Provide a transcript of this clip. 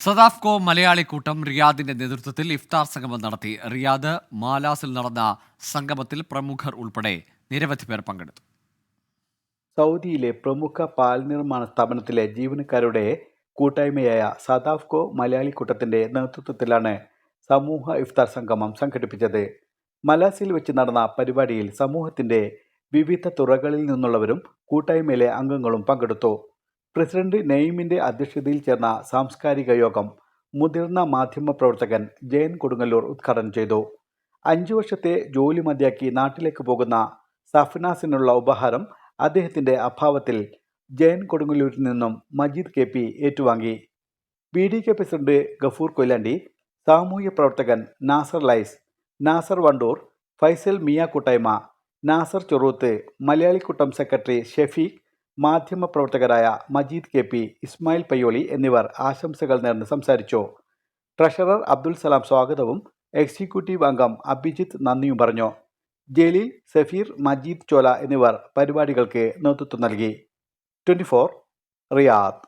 സദാഫ്കോ മലയാളി കൂട്ടം റിയാദിന്റെ നേതൃത്വത്തിൽ ഇഫ്താർ സംഗമം നടത്തി. റിയാദ് മാലാസിൽ നടന്ന സംഗമത്തിൽ പ്രമുഖർ ഉൾപ്പെടെ നിരവധി പേർ പങ്കെടുത്തു. സൗദിയിലെ പ്രമുഖ പാൽ നിർമ്മാണ സ്ഥാപനത്തിലെ ജീവനക്കാരുടെ കൂട്ടായ്മയായ സദാഫ്കോ മലയാളി കൂട്ടത്തിന്റെ നേതൃത്വത്തിലാണ് സമൂഹ ഇഫ്താർ സംഗമം സംഘടിപ്പിച്ചത്. മലാസിൽ വെച്ച് നടന്ന പരിപാടിയിൽ സമൂഹത്തിന്റെ വിവിധ തുറകളിൽ നിന്നുള്ളവരും കൂട്ടായ്മയിലെ അംഗങ്ങളും പങ്കെടുത്തു. പ്രസിഡന്റ് നെയ്മിന്റെ അധ്യക്ഷതയിൽ ചേർന്ന സാംസ്കാരിക യോഗം മുതിർന്ന മാധ്യമ പ്രവർത്തകൻ ജയൻ കൊടുങ്ങല്ലൂർ ഉദ്ഘാടനം ചെയ്തു. അഞ്ചു വർഷത്തെ ജോലി മതിയാക്കി നാട്ടിലേക്ക് പോകുന്ന സഫ്നാസിനുള്ള ഉപഹാരം അദ്ദേഹത്തിന്റെ അഭാവത്തിൽ ജയൻ കൊടുങ്ങല്ലൂരിൽ നിന്നും മജീദ് കെ പി ഏറ്റുവാങ്ങി. B D K president Gafoor Koyilandy സാമൂഹ്യ പ്രവർത്തകൻ നാസർ ലൈസ് നാസർ വണ്ടൂർ ഫൈസൽ മിയ കൂട്ടായ്മ നാസർ ചൊറൂത്ത് മലയാളിക്കൂട്ടം സെക്രട്ടറി ഷെഫീഖ് മാധ്യമ പ്രവർത്തകരായ മജീദ് കെ പി ഇസ്മായിൽ പയ്യോളി എന്നിവർ ആശംസകൾ നേർന്ന് സംസാരിച്ചു. ട്രഷറർ അബ്ദുൽ സലാം സ്വാഗതവും എക്സിക്യൂട്ടീവ് അംഗം അഭിജിത്ത് നന്ദിയും പറഞ്ഞു. ജലീൽ സഫീർ മജീദ് ചോല എന്നിവർ പരിപാടികൾക്ക് നേതൃത്വം നൽകി. Twenty Riyadh